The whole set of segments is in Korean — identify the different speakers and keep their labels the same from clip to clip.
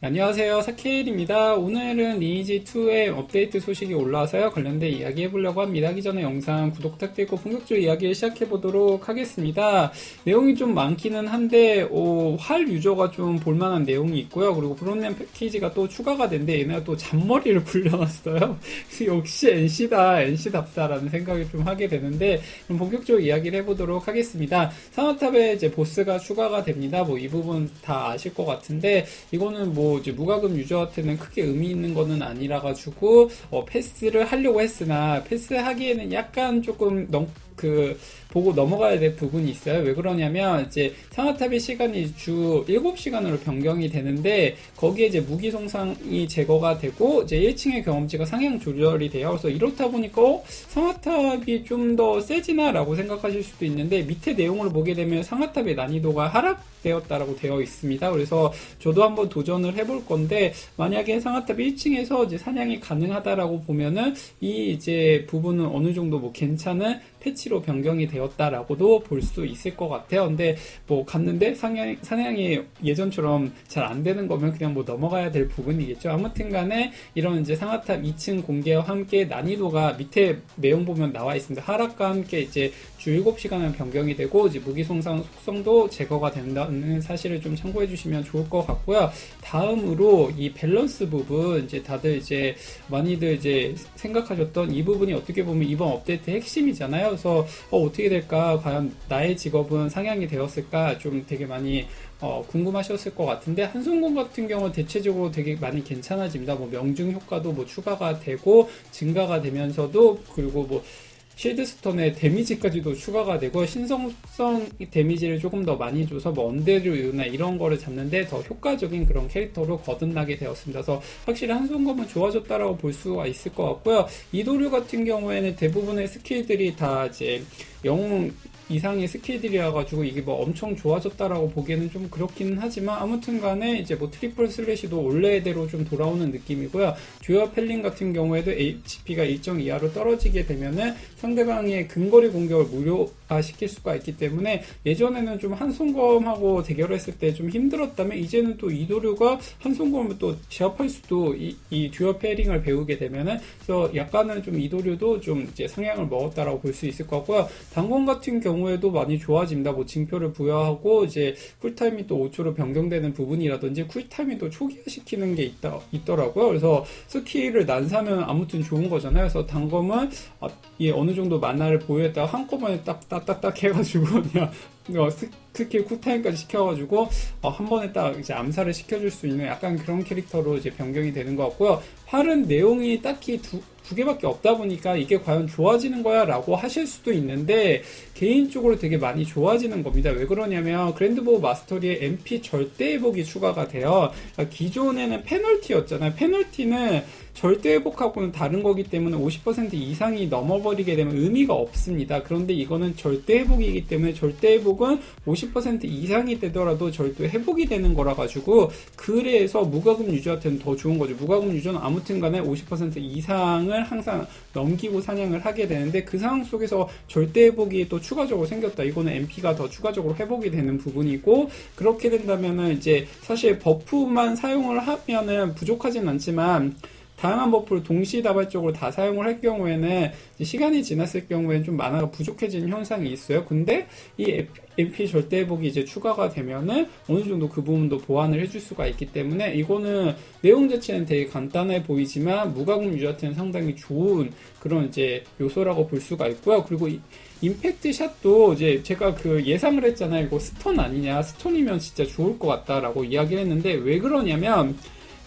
Speaker 1: 안녕하세요. 사케일입니다. 오늘은 리니지2의 업데이트 소식이 올라와서요. 관련된 이야기 해보려고 합니다. 하기 전에 영상 구독 부탁드리고 본격적으로 이야기를 시작해보도록 하겠습니다. 내용이 좀 많기는 한데 어, 활 유저가 좀 볼만한 내용이 있고요. 그리고 브론맨 패키지가 또 추가가 된데 얘네가 또 잔머리를 불려놨어요. 역시 NC다 NC답다라는 생각이 좀 하게 되는데 그럼 본격적으로 이야기를 해보도록 하겠습니다. 상어탑에 이제 보스가 추가가 됩니다. 뭐 이 부분 다 아실 것 같은데 이거는 뭐 이제 무과금 유저한테는 크게 의미 있는 거는 아니라 가지고 어, 패스를 하려고 했으나 패스하기에는 약간 조금 넘, 그 보고 넘어가야 될 부분이 있어요. 왜 그러냐면 이제 상하탑의 시간이 주 7시간으로 변경이 되는데 거기에 이제 무기 손상이 제거가 되고 이제 1층의 경험치가 상향 조절이 돼요. 그래서 이렇다 보니까 어? 상하탑이 좀 더 세지나라고 생각하실 수도 있는데 밑에 내용을 보게 되면 상하탑의 난이도가 하락되었다라고 되어 있습니다. 그래서 저도 한번 도전을 해볼 건데 만약에 상하탑 1층에서 이제 사냥이 가능하다라고 보면은 이 이제 부분은 어느 정도 뭐 괜찮은 패치로 변경이 되었다라고도 볼 수 있을 것 같아요. 근데 뭐 갔는데 사냥, 사냥이 예전처럼 잘 안 되는 거면 그냥 뭐 넘어가야 될 부분이겠죠. 아무튼 간에 이런 이제 상하탑 2층 공개와 함께 난이도가 밑에 내용 보면 나와 있습니다. 하락과 함께 이제 주 7시간은 변경이 되고 이제 무기 손상 속성도 제거가 된다는 사실을 좀 참고해 주시면 좋을 것 같고요. 다음으로 이 밸런스 부분 이제 다들 이제 많이들 이제 생각하셨던 이 부분이 어떻게 보면 이번 업데이트 핵심이잖아요. 그래서 어, 어떻게 될까? 과연 나의 직업은 상향이 되었을까? 좀 되게 많이 어, 궁금하셨을 것 같은데 한송공 같은 경우는 대체적으로 되게 많이 괜찮아집니다. 뭐 명중 효과도 뭐 추가가 되고 증가가 되면서도 그리고 뭐 실드스톤의 데미지까지도 추가가 되고 신성성 데미지를 조금 더 많이 줘서 뭐 언데드류나 이런 거를 잡는데 더 효과적인 그런 캐릭터로 거듭나게 되었습니다. 그래서 확실히 한손검은 좋아졌다라고 볼 수가 있을 것 같고요. 이도류 같은 경우에는 대부분의 스킬들이 다 이제 영웅 이상의 스킬들이라 가지고 이게 뭐 엄청 좋아졌다라고 보기에는 좀 그렇기는 하지만 아무튼 간에 이제 뭐 트리플 슬래시도 원래대로 좀 돌아오는 느낌이고요. 듀얼 펠링 같은 경우에도 HP가 일정 이하로 떨어지게 되면은 상대방의 근거리 공격을 무료화 시킬 수가 있기 때문에 예전에는 좀 한손검하고 대결했을 때 좀 힘들었다면 이제는 또 이도류가 한손검을 또 제압할 수도 이, 이 듀얼 펠링을 배우게 되면은 그래서 약간은 좀 이도류도 좀 이제 상향을 먹었다라고 볼 수 있을 것 같고요. 단검 같은 경우 경우에도 많이 좋아집니다. 뭐 징표를 부여하고 이제 쿨타임이 또 5초로 변경되는 부분이라든지 쿨타임이 또 초기화시키는 게 있다 있더라고요. 그래서 스킬을 난사면 아무튼 좋은 거잖아요. 그래서 단검은 아, 예, 어느 정도 만화를 보유했다가 한꺼번에 딱딱딱딱 해가지고 그냥 어, 스킬 쿨타임까지 시켜가지고 어, 한 번에 딱 이제 암살을 시켜줄 수 있는 약간 그런 캐릭터로 이제 변경이 되는 것 같고요. 활은 내용이 딱히 두, 두 개밖에 없다 보니까 이게 과연 좋아지는 거야 라고 하실 수도 있는데 개인적으로 되게 많이 좋아지는 겁니다. 왜 그러냐면 그랜드보 마스터리에 MP 절대 회복이 추가가 돼요. 그러니까 기존에는 페널티였잖아요. 페널티는 절대 회복하고는 다른 거기 때문에 50% 이상이 넘어버리게 되면 의미가 없습니다. 그런데 이거는 절대 회복이기 때문에 절대 회복은 50% 이상이 되더라도 절대 회복이 되는 거라 가지고 그래서 무과금 유저한테는 더 좋은 거죠. 무과금 유저는 아무튼 간에 50% 이상을 항상 넘기고 사냥을 하게 되는데 그 상황 속에서 절대 회복이 또 추가적으로 생겼다. 이거는 MP가 더 추가적으로 회복이 되는 부분이고 그렇게 된다면은 이제 사실 버프만 사용을 하면은 부족하진 않지만 다양한 버프를 동시다발적으로 다 사용을 할 경우에는 시간이 지났을 경우에는 좀 만화가 부족해지는 현상이 있어요. 근데 이 MP 절대 회복이 이제 추가가 되면은 어느 정도 그 부분도 보완을 해줄 수가 있기 때문에 이거는 내용 자체는 되게 간단해 보이지만 무과금 유저한테는 상당히 좋은 그런 이제 요소라고 볼 수가 있고요. 그리고 이, 임팩트 샷도 이제 제가 그 예상을 했잖아요. 이거 스톤 아니냐? 스톤이면 진짜 좋을 것 같다라고 이야기를 했는데 왜 그러냐면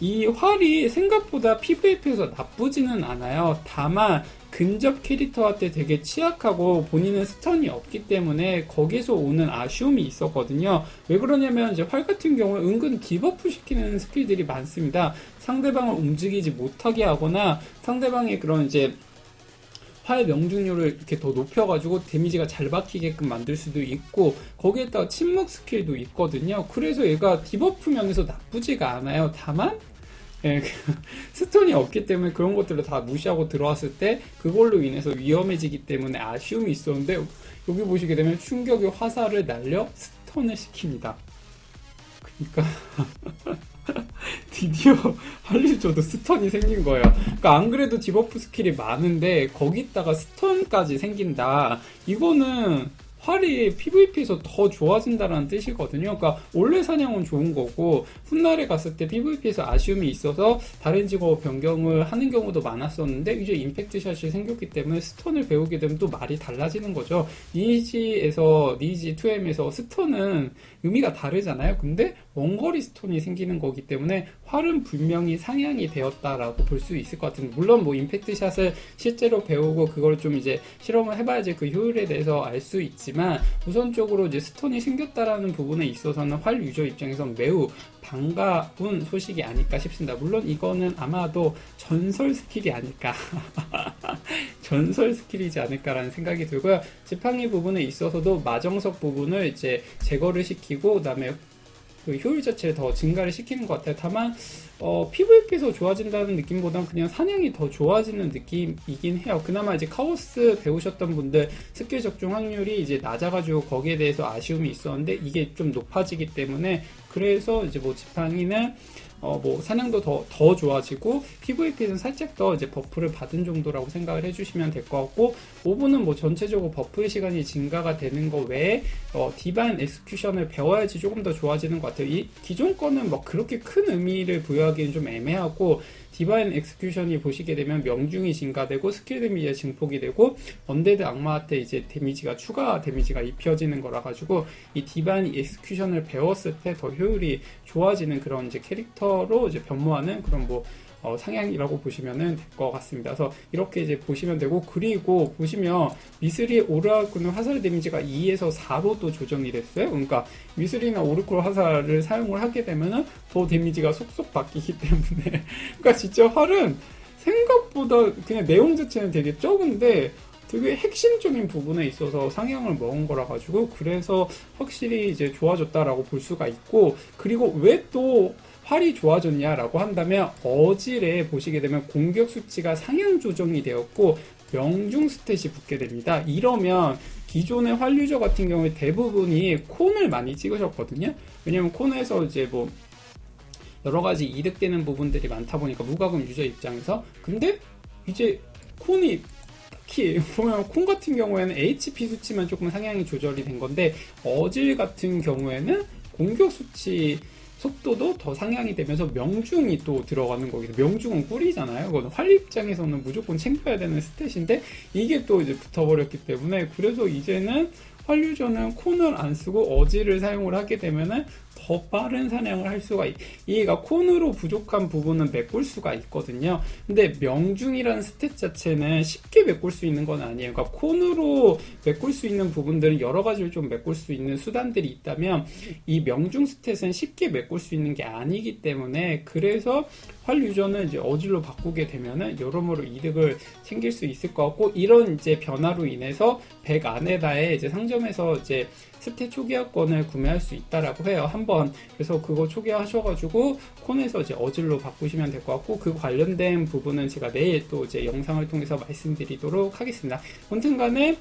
Speaker 1: 이 활이 생각보다 PVP에서 나쁘지는 않아요. 다만 근접 캐릭터한테 되게 취약하고 본인은 스턴이 없기 때문에 거기서 오는 아쉬움이 있었거든요. 왜 그러냐면 이제 활 같은 경우에 은근 디버프 시키는 스킬들이 많습니다. 상대방을 움직이지 못하게 하거나 상대방의 그런 이제 활 명중률을 이렇게 더 높여가지고 데미지가 잘 박히게끔 만들 수도 있고 거기에다가 침묵 스킬도 있거든요. 그래서 얘가 디버프 면에서 나쁘지가 않아요. 다만 예, 스톤이 없기 때문에 그런 것들을 다 무시하고 들어왔을 때 그걸로 인해서 위험해지기 때문에 아쉬움이 있었는데 여기 보시게 되면 충격의 화살을 날려 스톤을 시킵니다. 그러니까 드디어 할리조도 스턴이 생긴 거예요. 그러니까 안 그래도 디버프 스킬이 많은데 거기다가 스턴까지 생긴다. 이거는 활이 PVP에서 더 좋아진다는 뜻이거든요. 그러니까 원래 사냥은 좋은 거고 훗날에 갔을 때 PVP에서 아쉬움이 있어서 다른 직업 변경을 하는 경우도 많았었는데 이제 임팩트 샷이 생겼기 때문에 스턴을 배우게 되면 또 말이 달라지는 거죠. 니지에서 니지 2M에서 스턴은 의미가 다르잖아요. 근데 원거리 스톤이 생기는 거기 때문에 활은 분명히 상향이 되었다라고 볼 수 있을 것 같은데 물론 뭐 임팩트 샷을 실제로 배우고 그걸 좀 이제 실험을 해봐야지 그 효율에 대해서 알 수 있지 만 우선적으로 이제 스톤이 생겼다라는 부분에 있어서는 활 유저 입장에선 매우 반가운 소식이 아닐까 싶습니다. 물론 이거는 아마도 전설 스킬이 아닐까. 전설 스킬이지 않을까라는 생각이 들고요. 지팡이 부분에 있어서도 마정석 부분을 이제 제거를 시키고 그다음에 그 효율 자체를 더 증가를 시키는 것 같아요. 다만 어, PVP에서 좋아진다는 느낌보다는 그냥 사냥이 더 좋아지는 느낌이긴 해요. 그나마 이제 카오스 배우셨던 분들 스킬 적중 확률이 이제 낮아가지고 거기에 대해서 아쉬움이 있었는데 이게 좀 높아지기 때문에 그래서 이제 뭐 지팡이는 어, 뭐, 사냥도 더, 더 좋아지고, PVP에는 살짝 더 이제 버프를 받은 정도라고 생각을 해주시면 될 것 같고, 5분은 뭐 전체적으로 버프의 시간이 증가가 되는 거 외에, 어, 디바인 엑스큐션을 배워야지 조금 더 좋아지는 것 같아요. 이 기존 거는 뭐 그렇게 큰 의미를 부여하기는 좀 애매하고, 디바인 엑스큐션이 보시게 되면 명중이 증가되고, 스킬 데미지가 증폭이 되고, 언데드 악마한테 이제 데미지가 추가 데미지가 입혀지는 거라 가지고, 이 디바인 엑스큐션을 배웠을 때 더 효율이 좋아지는 그런 이제 캐릭터로 이제 변모하는 그런 뭐 어, 상향이라고 보시면 될 것 같습니다. 그래서 이렇게 이제 보시면 되고 그리고 보시면 미스리 오라쿠는 화살 데미지가 2에서 4로 또 조정이 됐어요. 그러니까 미스리나 오르쿨 화살을 사용을 하게 되면은 더 데미지가 속속 바뀌기 때문에 그러니까 진짜 활은 생각보다 그냥 내용 자체는 되게 적은데 되게 핵심적인 부분에 있어서 상향을 먹은 거라 가지고 그래서 확실히 이제 좋아졌다라고 볼 수가 있고 그리고 왜또 활이 좋아졌냐라고 한다면 어질에 보시게 되면 공격 수치가 상향 조정이 되었고 명중 스탯이 붙게 됩니다. 이러면 기존의 활 유저 같은 경우에 대부분이 콘을 많이 찍으셨거든요. 왜냐면 콘에서 이제 뭐 여러 가지 이득되는 부분들이 많다 보니까 무과금 유저 입장에서 근데 이제 콘이 특히 보면 콩 같은 경우에는 HP 수치만 조금 상향이 조절이 된 건데 어질 같은 경우에는 공격 수치 속도도 더 상향이 되면서 명중이 또 들어가는 거기 명중은 꿀이잖아요. 그거는 활 입장에서는 무조건 챙겨야 되는 스탯인데 이게 또 이제 붙어버렸기 때문에 그래서 이제는 활류저는 콘을 안 쓰고 어지를 사용을 하게 되면은 더 빠른 사냥을 할 수가 있, 이가 콘으로 부족한 부분은 메꿀 수가 있거든요. 근데 명중이라는 스탯 자체는 쉽게 메꿀 수 있는 건 아니에요. 그러니까 콘으로 메꿀 수 있는 부분들은 여러 가지를 좀 메꿀 수 있는 수단들이 있다면 이 명중 스탯은 쉽게 메꿀 수 있는 게 아니기 때문에 그래서 활 유저는 이제 어질로 바꾸게 되면은 여러모로 이득을 챙길 수 있을 것 같고 이런 이제 변화로 인해서 100 안에다에 이제 상점에서 이제 스탯 초기화권을 구매할 수 있다라고 해요. 한번 그래서 그거 초기화하셔가지고 콘에서 이제 어질로 바꾸시면 될 것 같고 그 관련된 부분은 제가 내일 또 이제 영상을 통해서 말씀드리도록 하겠습니다. 아무튼간에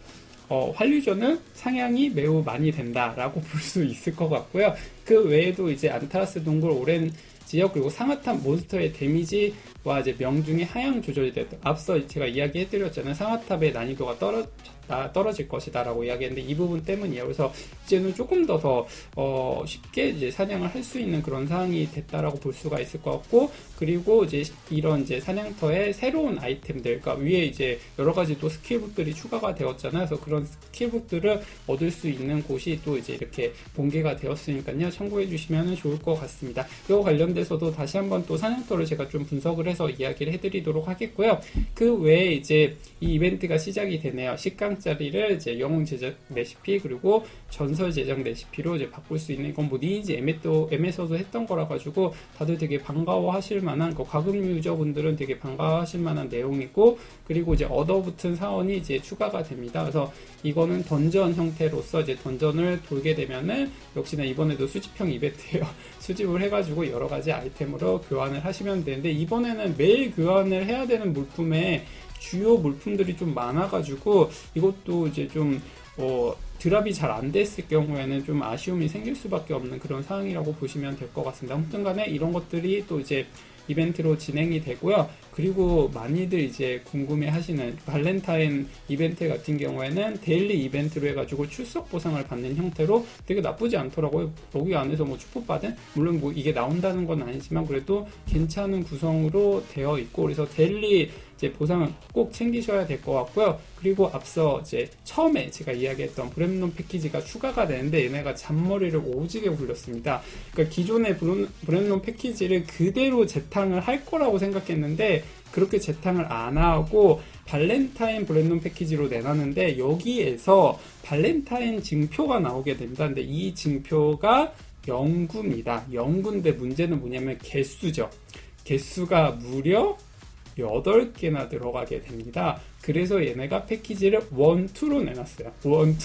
Speaker 1: 어, 활류저는 상향이 매우 많이 된다라고 볼 수 있을 것 같고요. 그 외에도 이제 안타라스 동굴 오랜 지역 그리고 상하탑 몬스터의 데미지 와 이제 명중이 하향 조절이 됐다. 앞서 제가 이야기해드렸잖아요. 상하탑의 난이도가 떨어졌다, 떨어질 것이다라고 이야기했는데 이 부분 때문이에요. 그래서 이제는 조금 더 더 어, 쉽게 이제 사냥을 할 수 있는 그런 상황이 됐다라고 볼 수가 있을 것 같고 그리고 이제 이런 이제 사냥터의 새로운 아이템들, 그러니까 위에 이제 여러 가지 또 스킬북들이 추가가 되었잖아요. 그래서 그런 스킬북들을 얻을 수 있는 곳이 또 이제 이렇게 공개가 되었으니까요. 참고해 주시면 좋을 것 같습니다. 이거 관련돼서도 다시 한번 또 사냥터를 제가 좀 분석을 해서 이야기를 해드리도록 하겠고요. 그 외에 이제 이 이벤트가 시작이 되네요. 10강짜리를 이제 영웅 제작 레시피 그리고 전설 제작 레시피로 이제 바꿀 수 있는 이건 뭐 니인지 M에도, M에서도 했던 거라 가지고 다들 되게 반가워하실 만한 그 과금 유저분들은 되게 반가워하실 만한 내용이고 그리고 이제 얻어붙은 사원이 이제 추가가 됩니다. 그래서 이거는 던전 형태로서 이제 던전을 돌게 되면은 역시나 이번에도 수집형 이벤트예요. 수집을 해가지고 여러 가지 아이템으로 교환을 하시면 되는데 이번에는 매일 교환을 해야 되는 물품에 주요 물품들이 좀 많아가지고 이것도 이제 좀 어, 드랍이 잘 안 됐을 경우에는 좀 아쉬움이 생길 수밖에 없는 그런 상황이라고 보시면 될 것 같습니다. 아무튼 간에 이런 것들이 또 이제 이벤트로 진행이 되고요. 그리고 많이들 이제 궁금해 하시는 발렌타인 이벤트 같은 경우에는 데일리 이벤트로 해가지고 출석 보상을 받는 형태로 되게 나쁘지 않더라고요. 여기 안에서 뭐 축복받은, 물론 뭐 이게 나온다는 건 아니지만 그래도 괜찮은 구성으로 되어 있고, 그래서 데일리 이제 보상은 꼭 챙기셔야 될 것 같고요. 그리고 앞서 이제 처음에 제가 이야기했던 브렘론 패키지가 추가가 되는데 얘네가 잔머리를 오지게 굴렸습니다. 그러니까 기존의 브렘론 패키지를 그대로 재탕을 할 거라고 생각했는데 그렇게 재탕을 안 하고 발렌타인 브랜돈 패키지로 내놨는데 여기에서 발렌타인 증표가 나오게 됩니다. 근데 이 증표가 영구입니다. 영구인데 문제는 뭐냐면 개수죠. 개수가 무려 8개나 들어가게 됩니다. 그래서 얘네가 패키지를 1, 2로 내놨어요. 1, 2.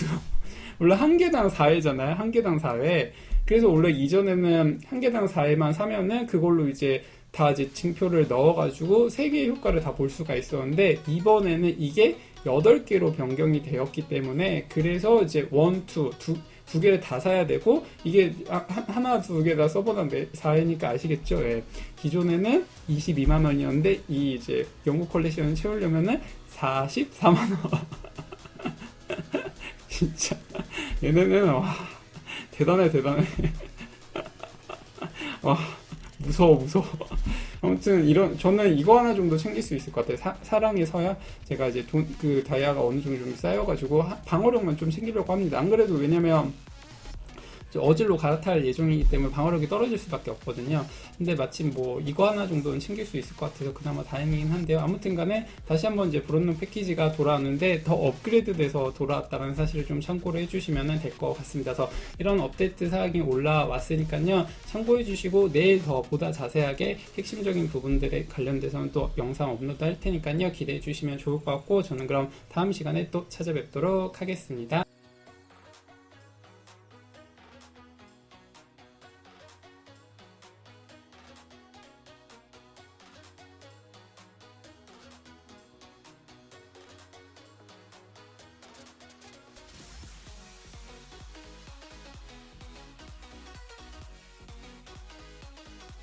Speaker 1: 원래 한 개당 4회잖아요. 한 개당 4회. 그래서 원래 이전에는 한 개당 4회만 사면은 그걸로 이제 다 이제 징표를 넣어가지고 세 개의 효과를 다 볼 수가 있었는데 이번에는 이게 8개로 변경이 되었기 때문에 그래서 이제 1, 2, 두, 두 개를 다 사야 되고 이게 아, 하- 하나 두 개 다 써보다 4회니까 아시겠죠? 예. 기존에는 22만 원이었는데 이 이제 영국 컬렉션을 채우려면은 44만 원. 진짜 얘네는 와 대단해 대단해. 와 무서워 무서워. 아무튼 이런 저는 이거 하나 정도 챙길 수 있을 것 같아요. 사, 사랑의 서야 제가 이제 돈 그 다이아가 어느 정도 좀 쌓여가지고 하- 방어력만 좀 챙기려고 합니다. 안 그래도 왜냐면 어질로 갈아탈 예정이기 때문에 방어력이 떨어질 수밖에 없거든요. 근데 마침 뭐 이거 하나 정도는 챙길 수 있을 것 같아서 그나마 다행이긴 한데요. 아무튼 간에 다시 한번 이제 브론룸 패키지가 돌아왔는데 더 업그레이드 돼서 돌아왔다는 사실을 좀 참고를 해주시면 될 것 같습니다. 그래서 이런 업데이트 사항이 올라왔으니까요. 참고해 주시고 내일 더 보다 자세하게 핵심적인 부분들에 관련돼서는 또 영상 업로드 할 테니까요. 기대해 주시면 좋을 것 같고 저는 그럼 다음 시간에 또 찾아뵙도록 하겠습니다.